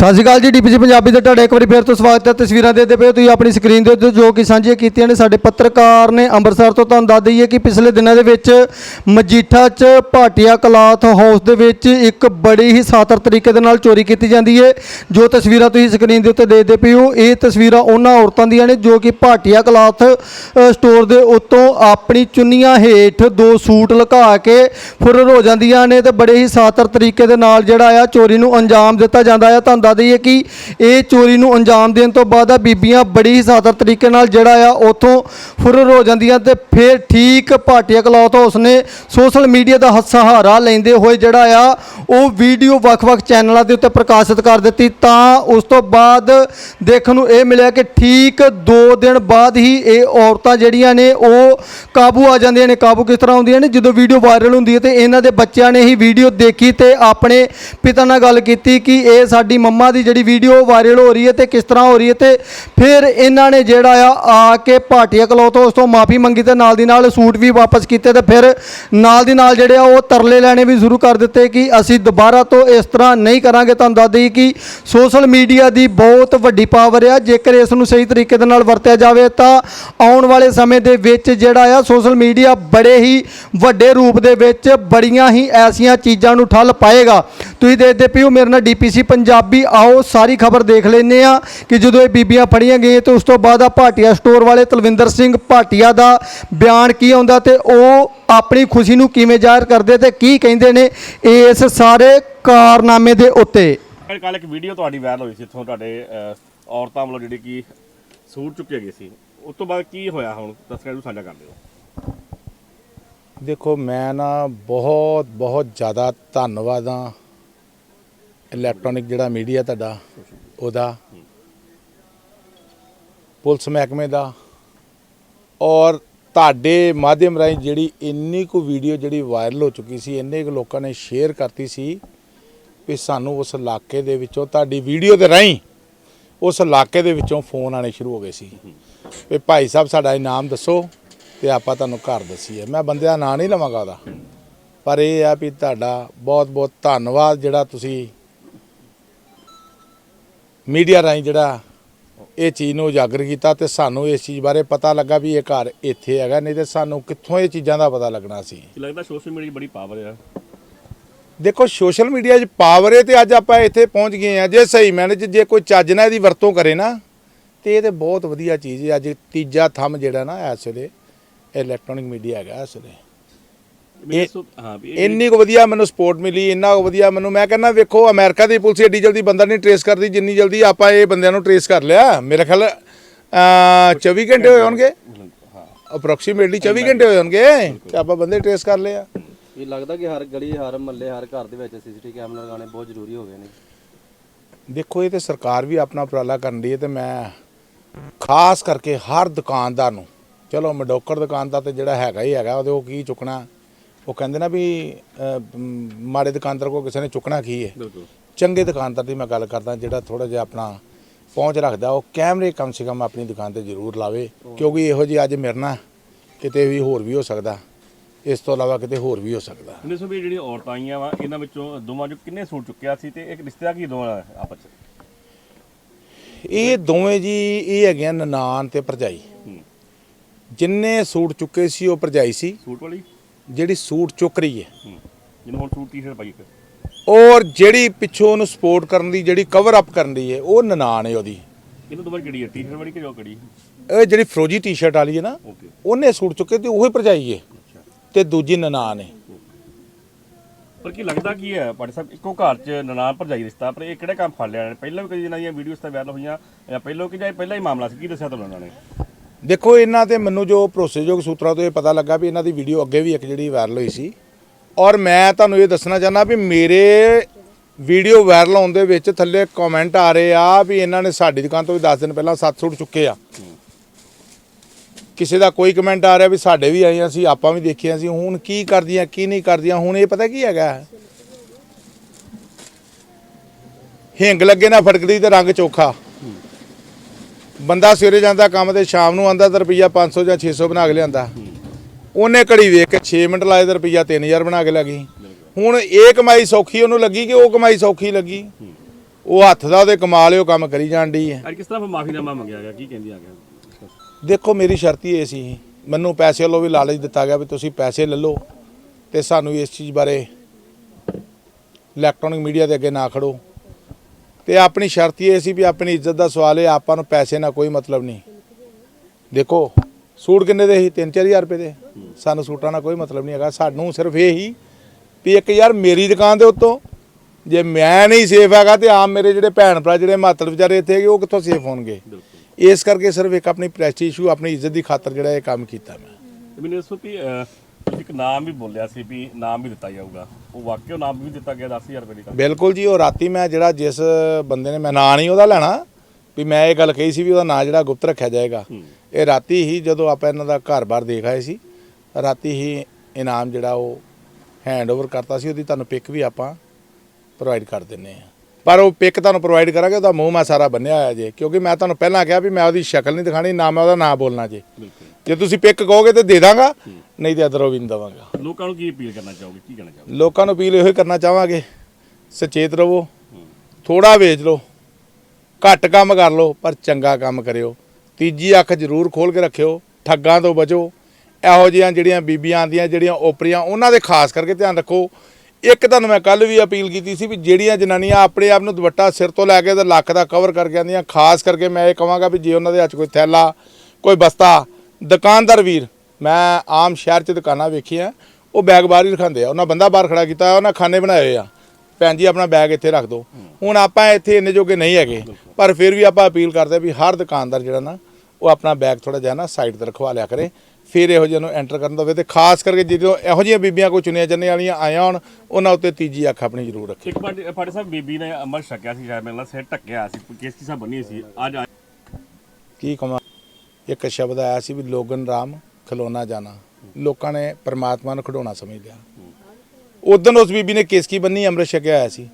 ਸਤਿ ਸ਼੍ਰੀ ਅਕਾਲ ਜੀ ਡੀਪੀਸੀ ਪੰਜਾਬੀ ਦੇ ਤੁਹਾਡਾ ਇੱਕ ਵਾਰੀ ਫੇਰ ਤੋਂ ਸਵਾਗਤ ਹੈ। ਤਸਵੀਰਾਂ ਦੇਖਦੇ ਪਏ ਹੋ ਤੁਸੀਂ ਆਪਣੀ ਸਕਰੀਨ ਦੇ ਉੱਤੇ ਜੋ ਕਿ ਸਾਂਝੀਆਂ ਕੀਤੀਆਂ ਨੇ। ਸਾਡੇ ਪੱਤਰਕਾਰ ਨੇ ਅੰਮ੍ਰਿਤਸਰ ਤੋਂ ਤੁਹਾਨੂੰ ਦੱਸ ਦਈਏ ਕਿ ਪਿਛਲੇ ਦਿਨਾਂ ਦੇ ਵਿੱਚ ਮਜੀਠਾ 'ਚ ਭਾਟੀਆ ਕਲਾਥ ਹਾਊਸ ਦੇ ਵਿੱਚ ਇੱਕ ਬੜੀ ਹੀ ਸਾਤਰ ਤਰੀਕੇ ਦੇ ਨਾਲ ਚੋਰੀ ਕੀਤੀ ਜਾਂਦੀ ਹੈ। ਜੋ ਤਸਵੀਰਾਂ ਤੁਸੀਂ ਸਕਰੀਨ ਦੇ ਉੱਤੇ ਦੇਖਦੇ ਪਏ ਹੋ, ਇਹ ਤਸਵੀਰਾਂ ਉਹਨਾਂ ਔਰਤਾਂ ਦੀਆਂ ਨੇ ਜੋ ਕਿ ਭਾਟੀਆ ਕਲਾਥ ਸਟੋਰ ਦੇ ਉੱਤੋਂ ਆਪਣੀ ਚੁੰਨੀਆਂ ਹੇਠ ਦੋ ਸੂਟ ਲੁਕਾ ਕੇ ਫੁਰਰ ਹੋ ਜਾਂਦੀਆਂ ਨੇ ਤੇ ਬੜੇ ਹੀ ਸਾਤਰ ਤਰੀਕੇ ਦੇ ਨਾਲ ਜਿਹੜਾ ਆ ਚੋਰੀ ਨੂੰ ਅੰਜਾਮ ਦਿੱਤਾ ਜਾਂਦਾ ਆ। ਤੁਹਾਨੂੰ ਦੱਸ ਦਈਏ ਕਿ ਇਹ ਚੋਰੀ ਨੂੰ ਅੰਜਾਮ ਦੇਣ ਤੋਂ ਬਾਅਦ ਆ ਬੀਬੀਆਂ ਬੜੀ ਹੀ ਸਾਤਰ ਤਰੀਕੇ ਨਾਲ ਜਿਹੜਾ ਆ ਉਥੋਂ ਫੁਰਰ ਹੋ ਜਾਂਦੀਆਂ ਤੇ ਫਿਰ ਠੀਕ ਭਾਟੀਆ ਕਲੌਥ ਹਾਊਸ ਨੇ ਸੋਸ਼ਲ ਮੀਡੀਆ ਦਾ ਸਹਾਰਾ ਲੈਂਦੇ ਹੋਏ ਜਿਹੜਾ ਆ ਉਹ ਵੀਡੀਓ ਵੱਖ-ਵੱਖ ਚੈਨਲਾਂ ਦੇ ਉੱਤੇ ਪ੍ਰਕਾਸ਼ਿਤ ਕਰ ਦਿੱਤੀ। ਤਾਂ ਉਸ ਤੋਂ ਬਾਅਦ ਦੇਖਣ ਨੂੰ ਇਹ ਮਿਲਿਆ ਕਿ ਠੀਕ 2 ਦਿਨ ਬਾਅਦ ਹੀ ਇਹ ਔਰਤਾਂ ਜਿਹੜੀਆਂ ਨੇ ਉਹ ਕਾਬੂ ਆ ਜਾਂਦੀਆਂ ਨੇ। ਕਾਬੂ ਕਿਸ ਤਰ੍ਹਾਂ ਹੁੰਦੀਆਂ ਨੇ? ਜਦੋਂ ਵੀਡੀਓ ਵਾਇਰਲ ਹੁੰਦੀ ਹੈ ਤੇ ਇਹਨਾਂ ਦੇ ਬੱਚਿਆਂ ਨੇ ਹੀ ਵੀਡੀਓ ਦੇਖੀ ਤੇ ਆਪਣੇ ਪਿਤਾ ਨਾਲ ਗੱਲ ਕੀਤੀ ਕਿ ਇਹ ਸਾਡੀ ਮੰਮਾ ਦੀ ਜਿਹੜੀ ਵੀਡੀਓ ਵਾਇਰਲ ਹੋ ਰਹੀ ਹੈ ਤੇ ਕਿਸ ਤਰ੍ਹਾਂ ਹੋ ਰਹੀ ਹੈ ਤੇ ਫਿਰ ਇਹਨਾਂ ਨੇ ਜਿਹੜਾ ਆ ਆ ਕੇ ਭਾਟੀਆ ਕਲੌਥ ਉਸ ਤੋਂ ਮਾਫੀ ਮੰਗੀ ਤੇ ਨਾਲ ਦੀ ਨਾਲ ਸੂਟ ਵੀ ਵਾਪਸ ਕੀਤੇ ਤੇ ਫਿਰ ਨਾਲ ਦੀ ਨਾਲ ਜਿਹੜੇ ਆ ਉਹ ਤਰਲੇ ਲੈਣੇ ਵੀ ਸ਼ੁਰੂ ਕਰ ਦਿੱਤੇ ਕਿ ਅਸੀਂ ਦੁਬਾਰਾ ਤੋਂ ਇਸ ਤਰ੍ਹਾਂ ਨਹੀਂ ਕਰਾਂਗੇ। ਤੁਹਾਨੂੰ ਦੱਸ ਦਈਏ ਕਿ ਸੋਸ਼ਲ ਮੀਡੀਆ ਦੀ ਬਹੁਤ ਵੱਡੀ ਪਾਵਰ ਆ। ਜੇਕਰ ਇਸ ਨੂੰ ਸਹੀ ਤਰੀਕੇ ਦੇ ਨਾਲ ਵਰਤਿਆ ਜਾਵੇ ਤਾਂ ਆਉਣ ਵਾਲੇ ਸਮੇਂ ਦੇ ਵਿੱਚ ਜਿਹੜਾ ਆ, ਸੋਸ਼ਲ ਮੀਡੀਆ ਬੜੇ ਹੀ ਵੱਡੇ ਰੂਪ ਦੇ ਵਿੱਚ ਬੜੀਆਂ ਹੀ ਐਸੀਆਂ ਚੀਜ਼ਾਂ ਨੂੰ ਠੱਲ ਪਾਏਗਾ। ਤੁਸੀਂ ਦੇਖਦੇ ਪਿਓ ਮੇਰੇ ਨਾਲ ਡੀਪੀਸੀ ਪੰਜਾਬੀ ਆਓ ਸਾਰੀ ਖਬਰ ਦੇਖ ਲੈਂਦੇ ਆ ਕਿ ਜਦੋਂ ਇਹ ਬੀਬੀਆਂ ਫੜੀਆਂ ਗਈਆਂ ਤੇ ਉਸ ਤੋਂ ਬਾਅਦ ਆ ਭਾਟੀਆ ਸਟੋਰ ਵਾਲੇ ਤਲਵਿੰਦਰ ਸਿੰਘ ਭਾਟੀਆ ਦਾ ਬਿਆਨ ਕੀ ਆਉਂਦਾ ਤੇ ਉਹ ਆਪਣੀ ਖੁਸ਼ੀ ਨੂੰ ਕਿਵੇਂ ਜ਼ਾਹਿਰ ਕਰਦੇ ਤੇ ਕੀ ਕਹਿੰਦੇ ਨੇ ਇਸ ਸਾਰੇ ਕਾਰਨਾਮੇ ਦੇ ਉੱਤੇ? ਕੱਲ ਇੱਕ ਵੀਡੀਓ ਤੁਹਾਡੀ ਵਾਇਰਲ ਹੋਈ ਸੀ ਇੱਥੋਂ ਤੁਹਾਡੇ ਅਹ, ਔਰਤਾਂ ਵੱਲੋਂ ਜਿਹੜੀ ਕਿ ਸੂਟ ਚੁੱਕੇ ਗਏ ਸੀ। ਉਸ ਤੋਂ ਬਾਅਦ ਕੀ ਹੋਇਆ ਹੁਣ? ਦੱਸਣਾ ਨੂੰ ਸਾਂਝਾ ਕਰ ਦਿਓ ਦੇਖੋ ਮੈਂ ਨਾ ਬਹੁਤ ਬਹੁਤ ਜ਼ਿਆਦਾ ਧੰਨਵਾਦ ਹਾਂ ਇਲੈਕਟ੍ਰੋਨਿਕ ਜਿਹੜਾ ਮੀਡੀਆ ਤੁਹਾਡਾ, ਉਹਦਾ। ਪੁਲਿਸ ਮਹਿਕਮੇ ਦਾ। ਔਰ ਤੁਹਾਡੇ ਮਾਧਿਅਮ ਰਾਹੀਂ ਜਿਹੜੀ ਇੰਨੀ ਕੁ ਵੀਡੀਓ ਜਿਹੜੀ ਵਾਇਰਲ ਹੋ ਚੁੱਕੀ ਸੀ, ਇੰਨੇ ਕੁ ਲੋਕਾਂ ਨੇ ਸ਼ੇਅਰ ਕਰਤੀ ਸੀ ਵੀ ਸਾਨੂੰ ਉਸ ਇਲਾਕੇ ਦੇ ਵਿੱਚੋਂ, ਤੁਹਾਡੀ ਵੀਡੀਓ ਦੇ ਰਾਹੀਂ ਉਸ ਇਲਾਕੇ ਦੇ ਵਿੱਚੋਂ ਫੋਨ ਆਣੇ ਸ਼ੁਰੂ ਹੋ ਗਏ ਸੀ। ਵੀ ਭਾਈ ਸਾਹਿਬ, ਸਾਡਾ ਇਨਾਮ ਦੱਸੋ ਤੇ ਆਪਾਂ ਤੁਹਾਨੂੰ ਘਰ ਦੱਸੀਏ। ਮੈਂ ਬੰਦਿਆਂ ਦਾ ਨਾਂ ਨਹੀਂ ਲਵਾਂਗਾ ਉਹਦਾ। ਪਰ ਇਹ ਆ ਵੀ ਤੁਹਾਡਾ ਬਹੁਤ ਬਹੁਤ ਧੰਨਵਾਦ ਜਿਹੜਾ ਤੁਸੀਂ ਮੀਡੀਆ ਰਾਹੀਂ ਜਿਹੜਾ ਇਹ ਚੀਜ਼ ਨੂੰ ਉਜਾਗਰ ਕੀਤਾ ਤੇ ਸਾਨੂੰ ਇਸ ਚੀਜ਼ ਬਾਰੇ ਪਤਾ ਲੱਗਾ ਵੀ ਇਹ ਘਰ ਇੱਥੇ ਹੈਗਾ ਨਹੀਂ ਤੇ ਸਾਨੂੰ ਕਿੱਥੋਂ ਇਹ ਚੀਜ਼ਾਂ ਦਾ ਪਤਾ ਲੱਗਣਾ ਸੀ। ਲੱਗਦਾ ਸੋਸ਼ਲ ਮੀਡੀਆ ਬੜੀ ਪਾਵਰ ਆ? ਦੇਖੋ ਸੋਸ਼ਲ ਮੀਡੀਆ 'ਚ ਪਾਵਰ ਹੈ ਤੇ ਅੱਜ ਆਪਾਂ ਇੱਥੇ ਪਹੁੰਚ ਗਏ ਆ। ਜੇ ਸਹੀ ਮੈਨੇ 'ਚ ਜੇ ਕੋਈ ਚੱਜ ਨਾਲ ਇਹਦੀ ਵਰਤੋਂ ਕਰੇ ਨਾ ਤੇ ਇਹ ਤੇ ਬਹੁਤ ਵਧੀਆ ਚੀਜ਼ ਹੈ ਅੱਜ ਤੀਜਾ ਥੰਮ ਜਿਹੜਾ ਨਾ ਇਸ ਵੇਲੇ ਇਲੈਕਟ੍ਰੋਨਿਕ ਮੀਡੀਆ ਹੈਗਾ ਇਸ ਵੇਲੇ। ਮੈਨੂੰ ਸੋ- ਹਾਂ ਵੀ ਇਹ ਇੰਨੀ ਕੁ ਵਧੀਆ ਮੈਨੂੰ ਸਪੋਰਟ ਮਿਲੀ ਇੰਨਾ ਕੁ ਵਧੀਆ ਮੈਨੂੰ ਮੈਂ ਕਹਿੰਦਾ ਵੇਖੋ ਅਮਰੀਕਾ ਦੀ ਪੁਲਿਸ ਏਡੀ ਜਲਦੀ ਬੰਦਾ ਨਹੀਂ ਟਰੇਸ ਕਰਦੀ ਜਿੰਨੀ ਜਲਦੀ ਆਪਾਂ ਇਹ ਬੰਦਿਆਂ ਨੂੰ ਟਰੇਸ ਕਰ ਲਿਆ। ਮੇਰੇ ਖਿਆਲ ਅਹ, 24 ਘੰਟੇ ਹੋਏ ਹੋਣਗੇ? ਹਾਂ ਅਪਰੋਕਸੀਮੇਟਲੀ 24 ਘੰਟੇ ਹੋਏ ਹੋਣਗੇ ਤੇ ਆਪਾਂ ਬੰਦੇ ਟਰੇਸ ਕਰ ਲਿਆ ਇਹ ਲੱਗਦਾ ਕਿ ਹਰ ਗਲੀ ਹਰ ਮਹੱਲੇ ਹਰ ਘਰ ਦੇ ਵਿੱਚ ਸੀਸੀਟੀਵੀ ਕੈਮਰਾ ਲਗਾਉਣੇ ਬਹੁਤ ਜ਼ਰੂਰੀ ਹੋ ਗਏ ਨੇ। ਦੇਖੋ ਇਹ ਤੇ ਸਰਕਾਰ ਵੀ ਆਪਣਾ ਉਪਰਾਲਾ ਕਰਨ ਦੀ ਹੈ ਤੇ ਮੈਂ ਖਾਸ ਕਰਕੇ ਹਰ ਦੁਕਾਨਦਾਰ ਨੂੰ ਚਲੋ ਮਡੋਕਰ ਦੁਕਾਨਦਾਰ ਤੇ ਜਿਹੜਾ ਹੈਗਾ ਹੀ ਹੈਗਾ ਉਹਦੇ ਉਹ ਕੀ ਚੁੱਕਣਾ? ਉਹ ਕਹਿੰਦੇ ਨਾ ਵੀ ਅਹ, ਮ, ਮਾੜੇ ਦੁਕਾਨਦਾਰ ਕੋ ਕਿਸੇ ਨੇ ਚੁੱਕਣਾ ਕੀ ਹੈ ਬਿਲਕੁਲ। ਚੰਗੇ ਦੁਕਾਨਦਾਰ ਦੀ ਮੈਂ ਗੱਲ ਕਰਦਾ ਜਿਹੜਾ ਥੋੜਾ ਜਿਹਾ ਆਪਣਾ ਪਹੁੰਚ ਰੱਖਦਾ ਉਹ ਕੈਮਰੇ ਕਮ ਸੇ ਕਮ ਆਪਣੀ ਦੁਕਾਨ ਤੇ ਜ਼ਰੂਰ ਲਾਵੇ ਕਿਉਂਕਿ ਇਹੋ ਜਿਹੀ ਅੱਜ ਮੇਰੇ ਨਾਲ ਕਿਤੇ ਵੀ ਹੋਰ ਵੀ ਹੋ ਸਕਦਾ। ਇਸ ਤੋਂ ਇਲਾਵਾ ਕਿਤੇ ਹੋਰ ਵੀ ਹੋ ਸਕਦਾ। ਮੈਨੂੰ ਸੋ ਵੀ ਜਿਹੜੀਆਂ ਔਰਤਾਂ ਆਈਆਂ ਵਾ ਇਹਨਾਂ ਵਿੱਚੋਂ ਦੋਵਾਂ ਚੋਂ ਕਿੰਨੇ ਸੂਟ ਚੁੱਕਿਆ ਸੀ ਤੇ ਇੱਕ ਰਿਸ਼ਤਾ ਕੀ ਦੋਵਾਂ ਦਾ ਆਪਸ ਚ ਇਹ ਦੋਵੇਂ ਜੀ ਇਹ ਹੈਗੀਆਂ ਨਨਾਨ ਤੇ ਭਰਜਾਈ। ਹੂੰ। ਜਿੰਨੇ ਸੂਟ ਚੁੱਕੇ ਸੀ ਉਹ ਭਰਜਾਈ ਸੀ। ਸੂਟ ਵਾਲੀ? ਜਿਹੜੀ ਸੂਟ ਚੁੱਕ ਰਹੀ ਹੈ। ਜਿਹਨੂੰ ਹੁਣ ਸੂਟ ਟੀ-ਸ਼ਰਟ ਪਾਈ ਇੱਕ। ਔਰ ਜਿਹੜੀ ਪਿੱਛੋਂ ਉਹਨੂੰ ਸਪੋਰਟ ਕਰਨ ਦੀ ਜਿਹੜੀ ਕਵਰ ਅਪ ਕਰਨ ਦੀ ਹੈ ਉਹ ਨਨਾਨ ਹੈ ਉਹਦੀ। ਇਹਨਾਂ 'ਚ ਕਿਹੜੀ ਹੈ? ਟੀ-ਸ਼ਰਟ ਵਾਲੀ ਕਿ ਜੋ ਕਿਹੜੀ? ਇਹ ਜਿਹੜੀ ਫਰੋਜੀ ਟੀ-ਸ਼ਰਟ ਵਾਲੀ ਹੈ ਨਾ ਓਕੇ ਉਹਨੇ ਸੂਟ ਚੁੱਕੇ ਤੇ ਉਹੀ ਭਰਜਾਈ ਹੈ। ਤੇ ਦੂਜੀ ਨਨਾਨ ਹੈ। ਪਰ ਕੀ ਲੱਗਦਾ ਕੀ ਹੈ ਪਾਟੇ ਸਾਹਿਬ ਇੱਕੋ ਘਰ 'ਚ ਨਨਾਣ ਭਰਜਾਈ ਰਿਸ਼ਤਾ ਪਰ ਇਹ ਕਿਹੜੇ ਕੰਮ ਫੜ ਲਿਆ? ਨੇ ਪਹਿਲਾਂ ਵੀ ਕਈ ਇਹਨਾਂ ਦੀਆਂ ਵੀਡੀਓਜ਼ ਤਾਂ ਵਾਇਰਲ ਹੋਈਆਂ ਜਾਂ ਪਹਿਲਾਂ ਕਿ ਜਾਂ ਪਹਿਲਾਂ ਹੀ ਮਾਮਲਾ ਸੀ? ਕੀ ਦੱਸਿਆ ਤੁਹਾਨੂੰ ਉਹਨਾਂ ਨੇ? ਦੇਖੋ, ਇਹਨਾਂ ਤੇ ਮੈਨੂੰ ਜੋ ਭਰੋਸੇਯੋਗ ਸੂਤਰਾਂ ਤੋਂ ਇਹ ਪਤਾ ਲੱਗਾ ਵੀ ਇਹਨਾਂ ਦੀ ਵੀਡੀਓ ਅੱਗੇ ਵੀ ਇੱਕ ਜਿਹੜੀ ਵਾਇਰਲ ਹੋਈ ਸੀ। ਔਰ ਮੈਂ ਤੁਹਾਨੂੰ ਇਹ ਦੱਸਣਾ ਚਾਹੁੰਦਾ ਵੀ ਮੇਰੇ ਵੀਡੀਓ ਵਾਇਰਲ ਹੋਣ ਦੇ ਵਿੱਚ ਥੱਲੇ ਕਮੈਂਟ ਆ ਰਹੇ ਆ ਵੀ ਇਹਨਾਂ ਨੇ ਸਾਡੀ ਦੁਕਾਨ ਤੋਂ ਵੀ 10 ਦਿਨ ਪਹਿਲਾਂ 7 ਸੂਟ ਚੁੱਕੇ ਆ। ਕਿਸੇ ਦਾ ਕੋਈ ਕਮੈਂਟ ਆ ਰਿਹਾ ਵੀ ਸਾਡੇ ਵੀ ਆਈਆਂ ਸੀ ਆਪਾਂ ਵੀ ਦੇਖਿਆ ਸੀ ਹੁਣ ਕੀ ਕਰਦੀਆਂ, ਕੀ ਨਹੀਂ ਕਰਦੀਆਂ, ਹੁਣ ਇਹ ਪਤਾ ਕੀ ਹੈਗਾ? ਹਿੰਗ ਲੱਗੇ ਨਾ ਫੜਕਦੀ ਤੇ ਰੰਗ ਚੋਖਾ। ਬੰਦਾ ਸਵੇਰੇ ਜਾਂਦਾ ਕੰਮ ਤੇ ਸ਼ਾਮ ਨੂੰ ਆਂਦਾ ਤਾਂ ਰੁਪਈਆ 500 ਜਾਂ 600 ਬਣਾ ਕੇ ਲਿਆਂਦਾ। ਉਹਨੇ ਘੜੀ ਵੇਖ ਕੇ 6 ਮਿੰਟ ਲਾਏ ਤਾਂ ਰੁਪਈਆ 3000 ਬਣਾ ਕੇ ਲੱਗੀ ਹੁਣ ਇਹ ਕਮਾਈ ਸੌਖੀ ਉਹਨੂੰ ਲੱਗੀ ਕਿ ਉਹ ਕਮਾਈ ਸੌਖੀ ਲੱਗੀ? ਉਹ ਹੱਥ ਦਾ ਉਹਦੇ ਕਮਾਲ ਉਹ ਕੰਮ ਕਰੀ ਜਾਣ ਡਈ ਹੈ। ਅੱਜ ਕਿਸ ਤਰ੍ਹਾਂ ਮਾਫੀਨਾਮਾ ਮੰਗਿਆ ਗਿਆ ਕੀ ਕਹਿੰਦੀ ਆ ਗਿਆ? ਦੇਖੋ ਮੇਰੀ ਸ਼ਰਤ ਹੀ ਇਹ ਸੀ। ਮੈਨੂੰ ਪੈਸੇ ਵੱਲੋਂ ਵੀ ਲਾਲਚ ਦਿੱਤਾ ਗਿਆ ਵੀ ਤੁਸੀਂ ਪੈਸੇ ਲੈ ਲਓ ਤੇ ਸਾਨੂੰ ਇਸ ਚੀਜ਼ ਬਾਰੇ ਇਲੈਕਟ੍ਰੋਨਿਕ ਮੀਡੀਆ ਦੇ ਅੱਗੇ ਨਾ ਖੜੋ। ਤੇ ਆਪਣੀ ਸ਼ਰਤ ਇਹ ਸੀ ਵੀ ਆਪਣੀ ਇੱਜ਼ਤ ਦਾ ਸਵਾਲ ਹੈ ਆਪਾਂ ਨੂੰ ਪੈਸੇ ਨਾਲ ਕੋਈ ਮਤਲਬ ਨਹੀਂ। ਦੇਖੋ ਸੂਟ ਕਿੰਨੇ ਦੇ ਸੀ? 3-4000 ਰੁਪਏ ਦੇ। ਸਾਨੂੰ ਸੂਟਾਂ ਨਾਲ ਕੋਈ ਮਤਲਬ ਨਹੀਂ ਹੈਗਾ। ਸਾਨੂੰ ਸਿਰਫ ਇਹ ਹੀ ਵੀ ਇੱਕ ਯਾਰ ਮੇਰੀ ਦੁਕਾਨ ਦੇ ਉੱਤੋਂ ਜੇ ਮੈਂ ਨਹੀਂ ਸੇਫ ਹੈਗਾ ਤੇ ਆਮ ਮੇਰੇ ਜਿਹੜੇ ਭੈਣ ਭਰਾ ਜਿਹੜੇ ਮਾਤੜ ਵਿਚਾਰੇ ਇੱਥੇ ਹੈਗੇ ਉਹ ਕਿੱਥੋਂ ਸੇਫ ਹੋਣਗੇ? ਇਸ ਕਰਕੇ ਸਿਰਫ ਇੱਕ ਆਪਣੀ ਪ੍ਰੈਸਟੀਜ ਇਸ਼ੂ ਆਪਣੀ ਇੱਜ਼ਤ ਦੀ ਖਾਤਰ ਜਿਹੜਾ ਇਹ ਕੰਮ ਕੀਤਾ ਮੈਂ। ਮੈਨੂੰ ਦੱਸੋ ਵੀ ਤੁਸੀਂ ਇੱਕ ਨਾਮ ਵੀ ਬੋਲਿਆ ਸੀ ਵੀ ਨਾਮ ਵੀ ਦਿੱਤਾ ਜਾਊਗਾ। ਉਹ ਵਾਕਿਆ ਨਾਮ ਵੀ ਦਿੱਤਾ ਗਿਆ 10000 ਰੁਪਏ ਦੀ ਬਿਲਕੁਲ ਜੀ ਉਹ ਰਾਤੀ ਮੈਂ ਜਿਹੜਾ ਜਿਸ ਬੰਦੇ ਨੇ ਮੈਂ ਨਾਂ ਨਹੀਂ ਉਹਦਾ ਲੈਣਾ ਵੀ ਮੈਂ ਇਹ ਗੱਲ ਕਹੀ ਸੀ ਵੀ ਉਹਦਾ ਨਾਂ ਜਿਹੜਾ ਗੁਪਤ ਰੱਖਿਆ ਜਾਏਗਾ। ਇਹ ਰਾਤੀ ਹੀ ਜਦੋਂ ਆਪਾਂ ਇਹਨਾਂ ਦਾ ਘਰ-ਬਾਰ ਦੇਖ ਆਏ ਸੀ ਰਾਤੀ ਹੀ ਇਨਾਮ ਜਿਹੜਾ ਉਹ ਹੈਂਡਓਵਰ ਕਰਤਾ ਸੀ ਉਹਦੀ ਤੁਹਾਨੂੰ ਪਿਕ ਵੀ ਆਪਾਂ ਪ੍ਰੋਵਾਈਡ ਕਰ ਦਿੰਨੇ ਆ। ਪਰ ਉਹ ਪਿਕ ਤੁਹਾਨੂੰ ਪ੍ਰੋਵਾਈਡ ਕਰਾਂਗੇ ਉਹਦਾ ਮੂੰਹ ਮੈਂ ਸਾਰਾ ਬੰਨਿਆ ਹੋਇਆ ਜੇ ਕਿਉਂਕਿ ਮੈਂ ਤੁਹਾਨੂੰ ਪਹਿਲਾਂ ਕਿਹਾ ਵੀ ਮੈਂ ਉਹਦੀ ਸ਼ਕਲ ਨਹੀਂ ਦਿਖਾਣੀ ਨਾ ਮੈਂ ਉਹਦਾ ਨਾਂ ਬੋਲਣਾ ਜੇ। ਜੇ ਤੁਸੀਂ ਪਿਕ ਕਹੋਗੇ ਤੇ ਦੇ ਦਾਂਗਾ ਨਹੀਂ ਤੇ ਅਦਰੋਂ ਵੀ ਨਹੀਂ ਦਵਾਂਗਾ। ਲੋਕਾਂ ਨੂੰ ਕੀ ਅਪੀਲ ਕਰਨਾ ਚਾਹੋਗੇ? ਕੀ ਕਹਿਣਾ ਚਾਹੋਗੇ? ਲੋਕਾਂ ਨੂੰ ਅਪੀਲ ਇਹੋ ਹੀ ਕਰਨਾ ਚਾਹਾਂਗੇ ਸੁਚੇਤ ਰਹੋ ਥੋੜਾ ਵੇਚ ਲਓ ਘੱਟ ਕੰਮ ਕਰ ਲਓ ਪਰ ਚੰਗਾ ਕੰਮ ਕਰਿਓ। ਤੀਜੀ ਅੱਖ ਜ਼ਰੂਰ ਖੋਲ ਕੇ ਰੱਖਿਓ ਠੱਗਾਂ ਤੋਂ ਬਚੋ। ਇਹੋ ਜਿਹੀਆਂ ਜਿਹੜੀਆਂ ਬੀਬੀਆਂ ਆਂਦੀਆਂ ਜਿਹੜੀਆਂ ਓਪਰੀਆਂ ਉਹਨਾਂ ਦੇ ਖਾਸ ਕਰਕੇ ਧਿਆਨ ਰੱਖੋ। ਇੱਕ ਤੁਹਾਨੂੰ ਮੈਂ ਕੱਲ ਵੀ ਅਪੀਲ ਕੀਤੀ ਸੀ ਵੀ ਜਿਹੜੀਆਂ ਜਨਾਨੀਆਂ ਆਪਣੇ ਆਪ ਨੂੰ ਦੁਪੱਟਾ ਸਿਰ ਤੋਂ ਲੈ ਕੇ ਤੇ ਲੱਕ ਦਾ ਕਵਰ ਕਰਕੇ ਆਂਦੀਆਂ ਖਾਸ ਕਰਕੇ ਮੈਂ ਇਹ ਕਹਾਂਗਾ ਵੀ ਜੇ ਉਹਨਾਂ ਦੇ ਹੱਥ ਕੋਈ ਥੈਲਾ ਕੋਈ ਬਸਤਾ ਦੁਕਾਨਦਾਰ ਵੀਰ ਮੈਂ ਆਮ ਸ਼ਹਿਰ 'ਚ ਦੁਕਾਨਾਂ ਵੇਖੀਆਂ ਉਹ ਬੈਗ ਬਾਹਰ ਹੀ ਰਖਾਉਂਦੇ ਆ। ਉਹਨਾਂ ਬੰਦਾ ਬਾਹਰ ਖੜਾ ਕੀਤਾ ਉਹਨਾਂ ਖਾਨੇ ਬਣਾਏ ਹੋਏ ਆ। ਭੈਣ ਜੀ ਆਪਣਾ ਬੈਗ ਇੱਥੇ ਰੱਖ ਦਿਓ ਹੁਣ ਆਪਾਂ ਇੱਥੇ ਇੰਨੇ ਜੋਗੇ ਨਹੀਂ ਹੈਗੇ ਪਰ ਫਿਰ ਵੀ ਆਪਾਂ ਅਪੀਲ ਕਰਦੇ ਵੀ ਹਰ ਦੁਕਾਨਦਾਰ ਜਿਹੜਾ ਨਾ ਉਹ ਆਪਣਾ ਬੈਗ ਥੋੜਾ ਜਿਹਾ ਨਾ ਸਾਈਡ ਤੇ ਰਖਵਾ ਲਿਆ ਕਰੇ। ਫਿਰ ਇਹੋ ਜਿਹੇ ਨੂੰ ਐਂਟਰ ਕਰਨ ਦਵੇ ਤੇ ਖਾਸ ਕਰਕੇ ਜਦੋਂ ਇਹੋ ਜਿਹੀਆਂ ਬੀਬੀਆਂ ਕੋਈ ਚੁਣੀਆਂ ਜੰਨੇ ਵਾਲੀਆਂ ਆਇਆ ਹੋਣ ਉਹਨਾਂ ਉੱਤੇ ਤੀਜੀ ਅੱਖ ਆਪਣੀ ਜ਼ਰੂਰ ਰੱਖੇ। ਇੱਕ ਪਾਰਟੀ ਸਾਹਿਬ ਬੀਬੀ ਨੇ ਅਮਰ ਛਕਿਆ ਸੀ ਸ਼ਾਇਦ ਮੇਰੇ ਸਿਰ ਢੱਕਿਆ ਸੀ ਕੇਸ ਕੀ ਸਾਹਿਬ ਬੰਨੀ ਸੀ? ਅੱਜ ਕੀ ਕਮਾਂ ਇੱਕ ਸ਼ਬਦ ਆਇਆ ਸੀ ਵੀ ਲੋਗਨ ਰਾਮ ਖਲੋਣਾ ਜਾਣਾ, ਲੋਕਾਂ ਨੇ ਪਰਮਾਤਮਾ ਨੂੰ ਖਿਡੌਣਾ ਸਮਝ ਲਿਆ। ਉਦੋਂ ਉਸ ਬੀਬੀ ਨੇ ਕੇਸਕੀ ਬੰਨੀ, ਅੰਮ੍ਰਿਤ ਛਕਿਆ ਹੋਇਆ ਸੀ।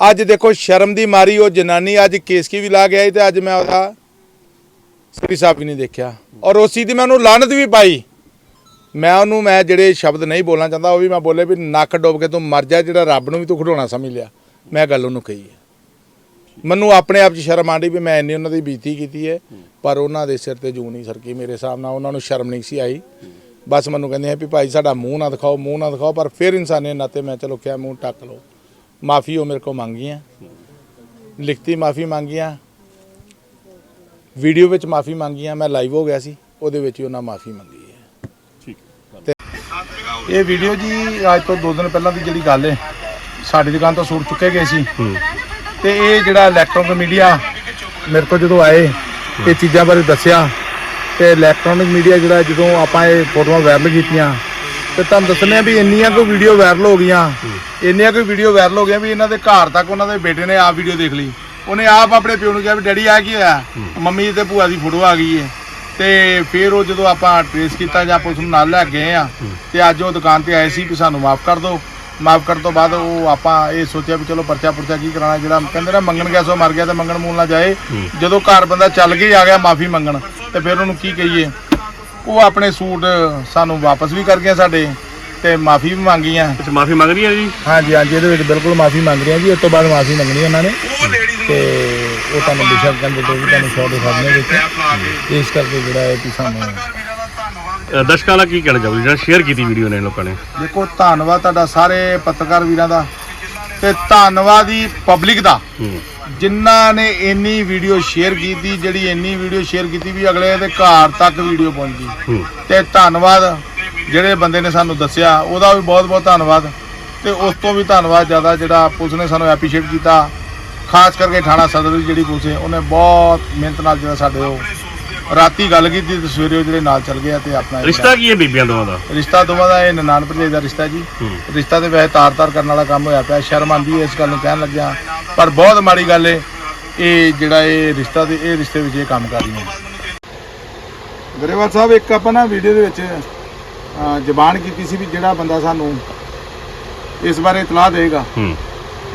ਅੱਜ ਦੇਖੋ, ਸ਼ਰਮ ਦੀ ਮਾਰੀ ਉਹ ਜਨਾਨੀ, ਅੱਜ ਕੇਸਕੀ ਵੀ ਲਾ ਗਿਆ ਸੀ ਤੇ ਅੱਜ ਮੈਂ ਉਹਦਾ ਸ੍ਰੀ ਸਾਹਿਬ ਵੀ ਨਹੀਂ ਦੇਖਿਆ। ਔਰ ਉਸੀ ਦੀ ਮੈਂ ਉਹਨੂੰ ਲਾਨਤ ਵੀ ਪਾਈ। ਮੈਂ ਉਹਨੂੰ, ਮੈਂ ਜਿਹੜੇ ਸ਼ਬਦ ਨਹੀਂ ਬੋਲਣਾ ਚਾਹੁੰਦਾ, ਉਹ ਵੀ ਮੈਂ ਬੋਲੇ ਵੀ ਨੱਕ ਡੋਬ ਕੇ ਤੂੰ ਮਰ ਜਾ, ਜਿਹੜਾ ਰੱਬ ਨੂੰ ਵੀ ਤੂੰ ਖਿਡੌਣਾ ਸਮਝ ਲਿਆ। ਮੈਂ ਗੱਲ ਉਹਨੂੰ ਕਹੀ ਹੈ। ਮੈਨੂੰ ਆਪਣੇ ਆਪ 'ਚ ਸ਼ਰਮ ਆਂਦੀ ਵੀ ਮੈਂ ਇੰਨੀ ਉਹਨਾਂ ਦੀ ਬੀਤੀ ਕੀਤੀ ਹੈ ਪਰ ਉਹਨਾਂ ਦੇ ਸਿਰ ਤੇ ਜੂ ਨਹੀਂ ਸਰਕੀ ਮੇਰੇ ਹਿਸਾਬ ਨਾਲ ਉਹਨਾਂ ਨੂੰ ਸ਼ਰਮ ਨਹੀਂ ਸੀ ਆਈ। ਬਸ ਮੈਨੂੰ ਕਹਿੰਦੇ ਆ ਵੀ ਭਾਈ ਸਾਡਾ ਮੂੰਹ ਨਾ ਦਿਖਾਓ ਮੂੰਹ ਨਾ ਦਿਖਾਓ ਪਰ ਫਿਰ ਇਨਸਾਨੀਅਤ ਨਾਤੇ ਮੈਂ ਚਲੋ ਕਿਹਾ ਮੂੰਹ ਟੱਕ ਲਓ। ਮਾਫੀ ਉਹ ਮੇਰੇ ਕੋਲ ਮੰਗੀਆਂ। ਲਿਖਤੀ ਮਾਫੀ ਮੰਗੀਆਂ। ਵੀਡੀਓ ਵਿੱਚ ਮਾਫੀ ਮੰਗੀਆਂ ਮੈਂ ਲਾਈਵ ਹੋ ਗਿਆ ਸੀ ਉਹਦੇ ਵਿੱਚ ਹੀ ਉਹਨਾਂ ਮਾਫੀ ਮੰਗੀ ਹੈ। ਠੀਕ ਇਹ ਵੀਡੀਓ ਜੀ ਅੱਜ ਤੋਂ 2 ਦਿਨ ਪਹਿਲਾਂ ਦੀ ਜਿਹੜੀ ਗੱਲ ਹੈ ਸਾਡੀ ਦੁਕਾਨ ਤੋਂ ਸੂਟ ਚੁੱਕੇ ਗਏ ਸੀ। ਤੇ ਇਹ ਜਿਹੜਾ ਇਲੈਕਟ੍ਰੋਨਿਕ ਮੀਡੀਆ ਮੇਰੇ ਕੋਲ ਜਦੋਂ ਆਏ, ਇਹ ਚੀਜ਼ਾਂ ਬਾਰੇ ਦੱਸਿਆ ਤੇ ਇਲੈਕਟ੍ਰੋਨਿਕ ਮੀਡੀਆ ਜਿਹੜਾ ਜਦੋਂ ਆਪਾਂ ਇਹ ਫੋਟੋਆਂ ਵਾਇਰਲ ਕੀਤੀਆਂ, ਤੇ ਤੁਹਾਨੂੰ ਦੱਸਨੇ ਆ ਵੀ ਇੰਨੀਆਂ ਕੋਈ ਵੀਡੀਓ ਵਾਇਰਲ ਹੋ ਗਈਆਂ, ਇੰਨੀਆਂ ਕੋਈ ਵੀਡੀਓ ਵਾਇਰਲ ਹੋ ਗਈਆਂ ਵੀ ਇਹਨਾਂ ਦੇ ਘਰ ਤੱਕ ਉਹਨਾਂ ਦੇ ਬੇਟੇ ਨੇ ਆਪ ਵੀਡੀਓ ਦੇਖ ਲਈ। ਉਹਨੇ ਆਪ ਆਪਣੇ ਪਿਓ ਨੂੰ ਕਿਹਾ ਵੀ, ਡੈਡੀ ਆ ਕੀ ਹੋਇਆ? ਮੰਮੀ ਤੇ ਭੂਆ ਦੀ ਫੋਟੋ ਆ ਗਈ ਹੈ ਤੇ ਫਿਰ ਉਹ ਜਦੋਂ ਆਪਾਂ ਟ੍ਰੇਸ ਕੀਤਾ ਜਾਂ ਪੁਲਿਸ ਨੂੰ ਨਾਲ ਲੈ ਕੇ ਗਏ ਆ, ਤੇ ਅੱਜ ਉਹ ਦੁਕਾਨ ਤੇ ਆਏ ਸੀ ਕਿ ਸਾਨੂੰ ਮਾਫ ਕਰ ਦਿਓ। ਮਾਫ ਕਰਨ ਤੋਂ ਬਾਅਦ ਉਹ ਆਪਾਂ ਇਹ ਸੋਚਿਆ ਵੀ ਚਲੋ ਪਰਚਾ ਪੁਰਚਾ ਕੀ ਕਰਾਣਾ ਜਿਹੜਾ ਕਹਿੰਦੇ ਨਾ ਮੰਗਣ ਗਿਆ ਸੋ ਮਰ ਗਿਆ ਤੇ ਮੰਗਣ ਮੂਲ ਨਾ ਜਾਏ। ਜਦੋਂ ਘਰ ਬੰਦਾ ਚੱਲ ਕੇ ਆ ਗਿਆ ਮਾਫੀ ਮੰਗਣ ਤੇ ਫਿਰ ਉਹਨੂੰ ਕੀ ਕਹੀਏ? ਉਹ ਆਪਣੇ ਸੂਟ ਸਾਨੂੰ ਵਾਪਸ ਵੀ ਕਰ ਗਿਆ ਸਾਡੇ ਤੇ ਮਾਫੀ ਵੀ ਮੰਗੀਆਂ ਅੱਛਾ ਮਾਫੀ ਮੰਗ ਰਹੀ ਹੈ ਜੀ? ਹਾਂਜੀ ਹਾਂਜੀ ਇਹਦੇ ਵਿੱਚ ਬਿਲਕੁਲ ਮਾਫੀ ਮੰਗ ਰਹੇ ਆ ਜੀ ਉਸ ਤੋਂ ਬਾਅਦ ਮਾਫੀ ਮੰਗਣੀ ਉਹਨਾਂ ਨੇ। ਤੇ ਉਹ ਤੁਹਾਨੂੰ ਬੇਸ਼ੱਕ ਕਹਿੰਦੇ ਤੇ ਤੁਹਾਨੂੰ ਸ਼ੋਅ ਦੇ ਸਾਹਮਣੇ ਵਿੱਚ। ਇਸ ਕਰਕੇ ਜਿਹੜਾ ਹੈ ਕਿ ਸਾਨੂੰ ਅ, ਦਰਸ਼ਕਾਂ ਦਾ ਕੀ ਕਹਿਣਾ ਚਾਹੋਗੇ? ਜਿਹੜਾ ਸ਼ੇਅਰ ਕੀਤੀ ਵੀਡੀਓ ਨੇ ਲੋਕਾਂ ਨੇ। ਦੇਖੋ ਧੰਨਵਾਦ ਤੁਹਾਡਾ ਸਾਰੇ ਪੱਤਰਕਾਰ ਵੀਰਾਂ ਦਾ ਤੇ ਧੰਨਵਾਦ ਹੀ ਪਬਲਿਕ ਦਾ। ਹੂੰ। ਜਿਨ੍ਹਾਂ ਨੇ ਇੰਨੀ ਵੀਡੀਓ ਸ਼ੇਅਰ ਕੀਤੀ ਜਿਹੜੀ ਇੰਨੀ ਵੀਡੀਓ ਸ਼ੇਅਰ ਕੀਤੀ ਵੀ ਅਗਲੇ ਦੇ ਘਰ ਤੱਕ ਵੀਡੀਓ ਪਹੁੰਚ ਗਈ ਹੂੰ। ਤੇ ਧੰਨਵਾਦ ਜਿਹੜੇ ਬੰਦੇ ਨੇ ਸਾਨੂੰ ਦੱਸਿਆ ਉਹਦਾ ਵੀ ਬਹੁਤ ਬਹੁਤ ਧੰਨਵਾਦ। ਤੇ ਉਸ ਤੋਂ ਵੀ ਧੰਨਵਾਦ ਜ਼ਿਆਦਾ ਜਿਹੜਾ ਪੁਲਿਸ ਨੇ ਸਾਨੂੰ ਐਪਰੀਸ਼ੀਏਟ ਕੀਤਾ। ਖਾਸ ਕਰਕੇ ਥਾਣਾ ਸਦਰ ਦੀ ਜਿਹੜੀ ਪੁਲਿਸ ਹੈ ਉਹਨੇ ਬਹੁਤ ਮਿਹਨਤ ਨਾਲ ਜਿਹੜਾ ਸਾਡੇ ਉਹ ਰਾਤੀ ਗੱਲ ਕੀਤੀ ਤੇ ਸਵੇਰੇ ਉਹ ਜਿਹੜੇ ਨਾਲ ਚੱਲ ਗਿਆ ਤੇ ਆਪਣਾ ਰਿਸ਼ਤਾ ਕੀ ਹੈ ਬੀਬੀਆਂ ਦੋਵਾਂ ਦਾ? ਰਿਸ਼ਤਾ ਦੋਵਾਂ ਦਾ ਇਹ ਨਨਾਣ ਭਰਜਾਈ ਦਾ ਰਿਸ਼ਤਾ ਜੀ। ਰਿਸ਼ਤਾ ਤੇ ਵੈਸੇ ਤਾਰ-ਤਾਰ ਕਰਨ ਵਾਲਾ ਕੰਮ ਹੋਇਆ ਪਿਆ ਸ਼ਰਮ ਆਂਦੀ ਇਸ ਗੱਲ ਨੂੰ ਕਹਿਣ ਲੱਗਿਆ। ਪਰ ਬਹੁਤ ਮਾੜੀ ਗੱਲ ਹੈ ਇਹ ਜਿਹੜਾ ਇਹ ਰਿਸ਼ਤਾ ਤੇ ਇਹ ਰਿਸ਼ਤੇ ਵਿੱਚ ਇਹ ਕੰਮ ਕਰ ਰਹੀਆਂ ਗਰੇਵਾਲ ਸਾਹਿਬ ਇੱਕ ਆਪਾਂ ਨਾ ਵੀਡੀਓ ਦੇ ਵਿੱਚ ਜ਼ਬਾਨ ਕੀਤੀ ਸੀ ਵੀ ਜਿਹੜਾ ਬੰਦਾ ਸਾਨੂੰ ਇਸ ਬਾਰੇ ਇਤਲਾਹ ਦੇਗਾ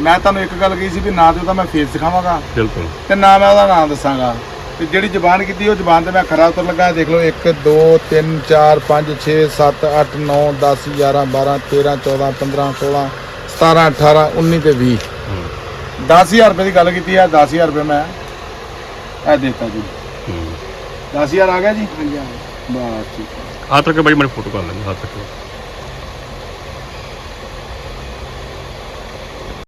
ਮੈਂ ਤੁਹਾਨੂੰ ਇੱਕ ਗੱਲ ਕਹੀ ਸੀ ਵੀ ਨਾ ਤੇ ਉਹਦਾ ਮੈਂ ਫੇਸ ਦਿਖਾਵਾਂਗਾ ਬਿਲਕੁਲ। ਤੇ ਨਾ ਮੈਂ ਉਹਦਾ ਨਾਮ ਦੱਸਾਂਗਾ। ਤੇ ਜਿਹੜੀ ਜ਼ਬਾਨ ਕੀਤੀ ਉਹ ਜ਼ਬਾਨ ਤੇ ਮੈਂ ਖਰਾ ਉਤਰ ਲੱਗਾ। ਦੇਖ ਲਓ 1 2 3 4 5 6 7 8 9 10 11 12 13 14 15 16 17 18 19 ਤੇ 20 ਹੂੰ। 10000 ਰੁਪਏ ਦੀ ਗੱਲ ਕੀਤੀ ਹੈ 10000 ਰੁਪਏ ਮੈਂ ਇਹ ਦੇਤਾ ਜੀ। 10000 ਆ ਗਿਆ ਜੀ? ਹਾਂਜੀ ਬਸ ਠੀਕ ਹੈ ਹੱਥ ਰੱਖੋ ਬਾਈ ਮੈਨੂੰ ਫੋਟੋ ਕਰ ਲੈਂਦੇ ਹੱਥ ਰੱਖੋ